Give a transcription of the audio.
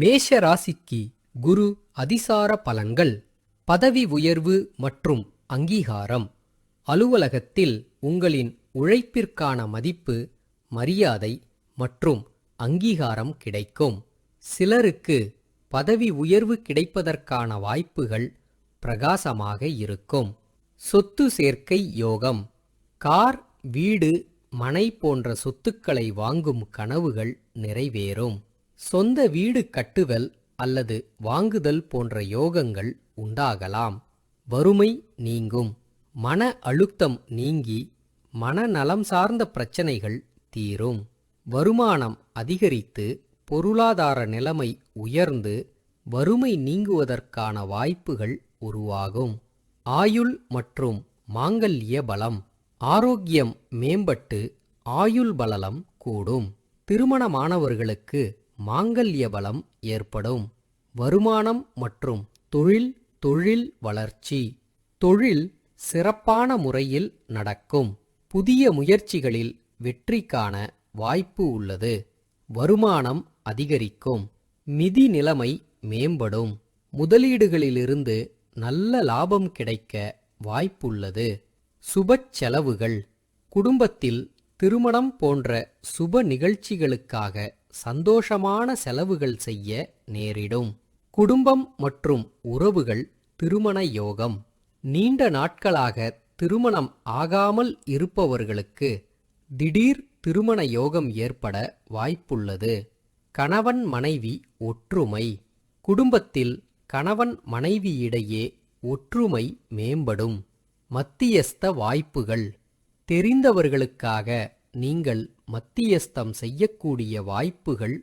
மேஷ ராசிக்கு குரு அதிசார பலன்கள் பதவி உயர்வு மற்றும் அங்கீகாரம். அலுவலகத்தில் உங்களின் உழைப்பிற்கான மதிப்பு மரியாதை மற்றும் அங்கீகாரம் கிடைக்கும். சிலருக்கு பதவி உயர்வு கிடைப்பதற்கான வாய்ப்புகள் பிரகாசமாக இருக்கும். சொத்து சேர்க்கை யோகம் கார் வீடு மனை போன்ற சொத்துக்களை வாங்கும் கனவுகள் நிறைவேறும். சொந்த வீடு கட்டுதல் அல்லது வாங்குதல் போன்ற யோகங்கள் உண்டாகலாம். வறுமை நீங்கும். மன அழுத்தம் நீங்கி மனநலம் சார்ந்த பிரச்சனைகள் தீரும். வருமானம் அதிகரித்து பொருளாதார நிலைமை உயர்ந்து வறுமை நீங்குவதற்கான வாய்ப்புகள் உருவாகும். ஆயுள் மற்றும் மாங்கல்ய பலம். ஆரோக்கியம் மேம்பட்டு ஆயுள் பலலம் கூடும். திருமணமானவர்களுக்கு மாங்கல்ய பலம் ஏற்படும். வருமானம் மற்றும் தொழில் தொழில் வளர்ச்சி. தொழில் சிறப்பான முறையில் நடக்கும். புதிய முயற்சிகளில் வெற்றி காண வாய்ப்பு உள்ளது. வருமானம் அதிகரிக்கும். நிதி நிலைமை மேம்படும். முதலீடுகளிலிருந்து நல்ல லாபம் கிடைக்க வாய்ப்புள்ளது. சுபச் செலவுகள். குடும்பத்தில் திருமணம் போன்ற சுப நிகழ்ச்சிகளுக்காக சந்தோஷமான செலவுகள் செய்ய நேரிடும். குடும்பம் மற்றும் உறவுகள் திருமண யோகம். நீண்ட நாட்களாக திருமணம் ஆகாமல் இருப்பவர்களுக்கு திடீர் திருமண யோகம் ஏற்பட வாய்ப்புள்ளது. கணவன் மனைவி ஒற்றுமை. குடும்பத்தில் கணவன் மனைவியிடையே ஒற்றுமை மேம்படும். மத்தியஸ்த வாய்ப்புகள். தெரிந்தவர்களுக்காக நீங்கள் மத்தியஸ்தம் செய்யக்கூடிய வாய்ப்புகள்